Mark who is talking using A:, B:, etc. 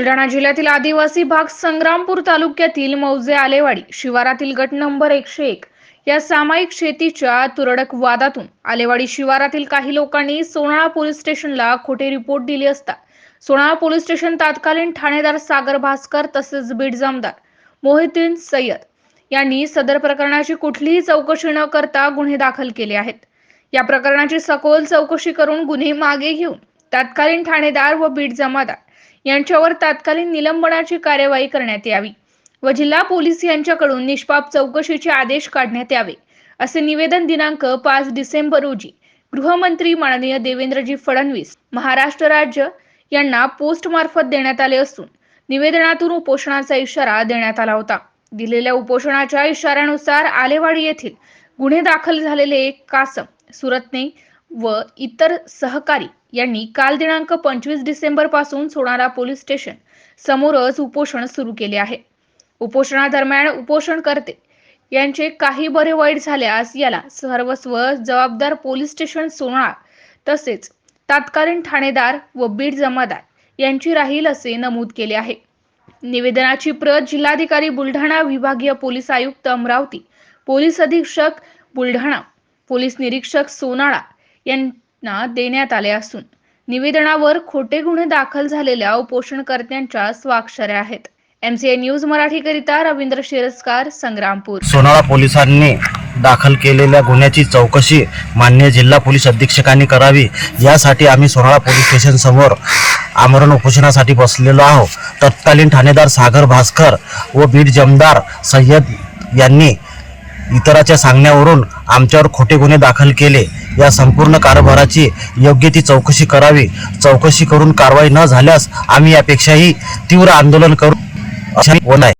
A: बुलडाणा जिल्ह्यातील आदिवासी भाग संग्रामपूर तालुक्यातील मौजे आलेवाडी शिवारातील गट नंबर एकशे एक या सामायिक शेतीच्या तुरडक वादातून आलेवाडी शिवारातील काही लोकांनी सोनाळा पोलीस स्टेशनला खोटे रिपोर्ट दिले असता. सोनाळा पोलीस स्टेशन तात्कालीन ठाणेदार सागर भास्कर तसेच बीड जामदार मोहितीन सय्यद यांनी सदर प्रकरणाची कुठलीही चौकशी न करता गुन्हे दाखल केले आहेत. या प्रकरणाची सखोल चौकशी करून गुन्हे मागे घेऊन तत्कालीन ठाणेदार व बीड जमादार यांच्यावर तात्कालीन निलंबनाची कार्यवाही करण्यात यावी व जिल्हा पोलीस यांच्याकडून निष्पाप चौकशीचे आदेश काढण्यात यावे असे निवेदन दिनांक पाच डिसेंबर रोजी गृहमंत्री माननीय देवेंद्रजी फडणवीस महाराष्ट्र राज्य यांना पोस्ट मार्फत देण्यात आले असून निवेदनातून उपोषणाचा इशारा देण्यात आला होता. दिलेल्या उपोषणाच्या इशाऱ्यानुसार आलेवाडी येथील गुन्हे दाखल झालेले कासम सुरतने व इतर सहकारी यांनी काल दिनांक पंचवीस डिसेंबरपासून सोनारा पोलीस स्टेशन समोरच उपोषण सुरू केले आहे. उपोषणादरम्यान उपोषणकर्ते यांचे काही बरे वाईट झाल्यास याला सर्वस्व जबाबदार पोलीस स्टेशन सोनाळा तसेच तात्कालीन ठाणेदार व बीड जमादार यांची राहील असे नमूद केले आहे. निवेदनाची प्रत जिल्हाधिकारी बुलढाणा विभागीय पोलीस आयुक्त अमरावती पोलीस अधीक्षक बुलढाणा पोलीस निरीक्षक सोनाळा यांना देण्यात आले असून निवेदनावर खोटे गुन्हे दाखल झालेल्या उपोषणकर्त्यांच्या स्वाक्षऱ्या आहेत. एमसीए न्यूज मराठीकरिता रवींद्र शिरस्कार संग्रामपूर.
B: सोनाळा पोलिसांनी दाखल केलेल्या गुन्ह्याची चौकशी मान्य जिल्हा पोलीस अधीक्षकांनी करावी. यासाठी आम्ही सोनाळा पोलीस स्टेशन समोर आमरण उपोषणासाठी बसलेलो आहोत. तत्कालीन ठाणेदार सागर भास्कर व बीड जमदार सय्यद यांनी इतराच्या सांगण्यावरून आमच्यावर खोटे गुन्हे दाखल केले. या संपूर्ण कारभाराची योग्य ती चौकशी करावी. चौकशी करून कारवाई न झाल्यास आम्ही यापेक्षाही तीव्र आंदोलन करू. अशा आहे.